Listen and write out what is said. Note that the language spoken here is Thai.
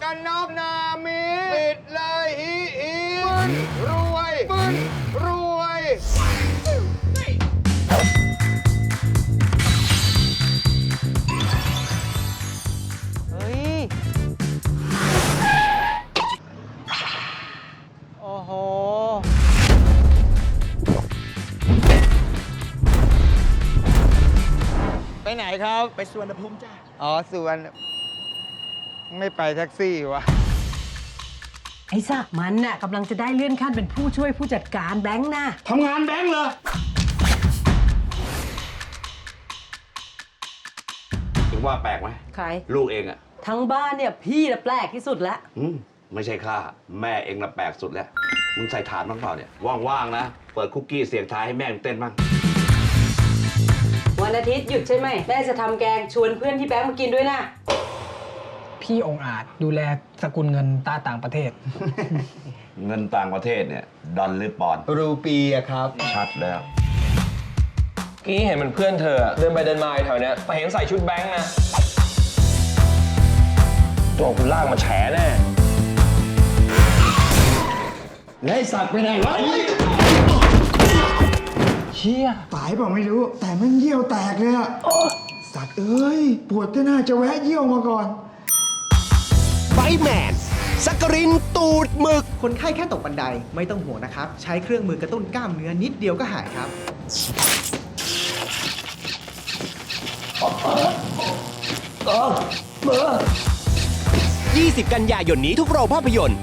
หมวกกันน็อกนามีปิดเลยฮีฮีรวยรวยเฮ้ย โอ้โห ไปไหนครับ ไปสวนภูมิจ้าอ๋อสวน ไม่ไปแท็กซี่วะไอ้สักมันน่ะกำลังจะได้เลื่อนขั้นเป็นผู้ช่วยผู้จัดการแบงค์น่ะทำงานแบงค์เหรอเองว่าแปลกไหมใคร ลูกเองอะทั้งบ้านเนี่ยพี่น่ะแปลกที่สุดละอืมไม่ใช่ข้าแม่เองละแปลกสุดแล้ว มึงใส่ฐานบ้างเปล่าเนี่ย ว่างๆนะ เปิดคุกกี้เสียงท้ายให้แม่มึงเต้นบ้างวันอาทิตย์หยุดใช่ไหมแม่จะทำแกงชวนเพื่อนที่แบงค์มากินด้วยนะ พี่องค์อาจดูแลสกุลเงินตาต่างประเทศ เงินต่างประเทศเนี่ยดอลหรือปอนด์รูปีอะครับ ชัดแล้ว กี้เห็นมันเพื่อนเธออะเดินไปเดินมาแถวเนี้ยแต่เห็นใส่ชุดแบงค์นะ ตัวคุณลากมาแฉแน่แล้วไอ้สัตว์ไปไหนวะเชี่ยตายเปล่าไม่รู้ แต่มันเยี่ยวแตกเลยอะสัตว์เอ้ย ปวดก็น่าจะแวะเยี่ยวมาก่อนไบแมนสักกรินตูดหมึก คนไข้แค่ตกบันไดไม่ต้องห่วงนะครับ ใช้เครื่องมือกระตุ้นกล้ามเนื้อนิดเดียวก็หายครับ 20 กันยายนนี้ทุกโรงภาพยนตร์